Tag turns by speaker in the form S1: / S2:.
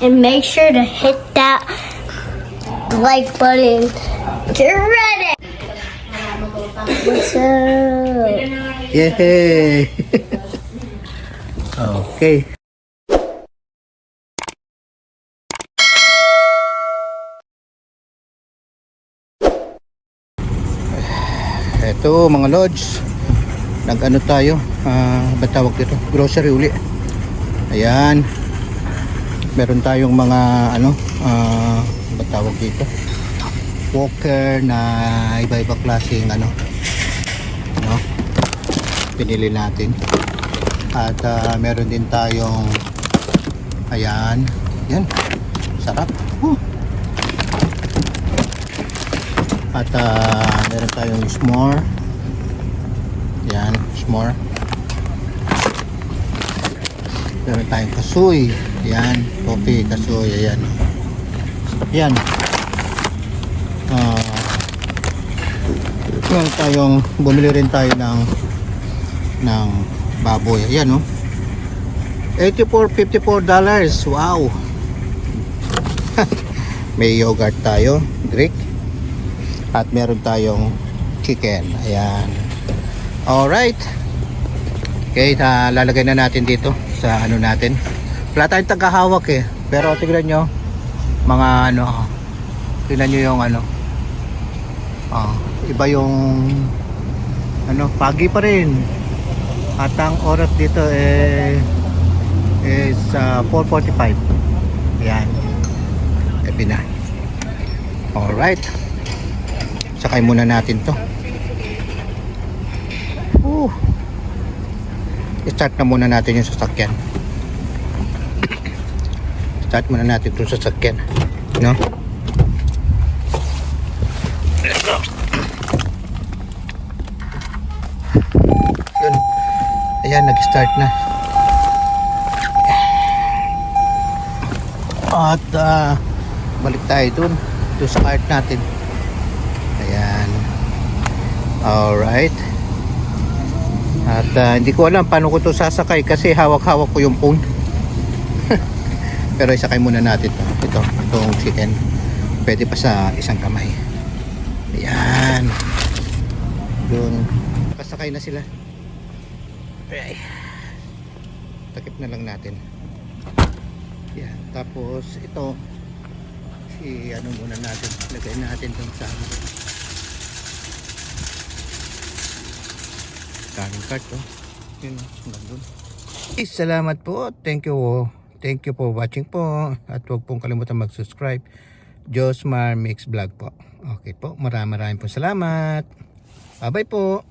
S1: and make sure to hit that like button. Get ready. What's up?
S2: Yay! okay. Eto mga lodge nag ano tayo ah ba't tawag dito grocery uli ayan meron tayong mga ano ba't tawag dito? Walker na iba-iba klaseng ano no pinili natin. At ah, meron din tayong ayan yan. Sarap. Huh. at ah, meron tayong s'more. Yan s'more. Meron tayong kasoy yan coffee kasoy ayan. Yan. Ah. Meron tayong bumili rin tayo ng ng baboy. Ayan oh. 84 54 dollars. Wow. May yogurt tayo Greek. At meron tayong chicken. Ayan. Alright. Okay na lalagay na natin dito sa ano natin wala tayong tagahawak eh. Pero tignan nyo mga ano tignan nyo yung ano. Ah, iba yung ano pagi pa rin. At ang oras dito eh is uh, 4.45 yan gabi na. Alright. Sakay muna natin to. Uh, start na muna natin yung sasakyan start muna natin itong sasakyan no? Let's go yun. Ayan nag start na. At ah, balik tayo dun dun sa cart natin. Ayan. Alright. At ah, hindi ko alam paano ko to sasakay kasi hawak-hawak ko yung phone pero isakay muna natin to ito, itong chicken pwede pa sa isang kamay. Ayan. Dun pasakay na sila. Ay. Takip na lang natin. Yan tapos ito. Si ano muna natin. Lagay natin dun sa kaning cart oh. Yun oh hanggang dun eh, salamat po. Thank you oh. Thank you for watching po. At huwag pong kalimutan mag subscribe Josmar Mix Vlog po. Okay po. Maraming maraming po salamat. Bye bye po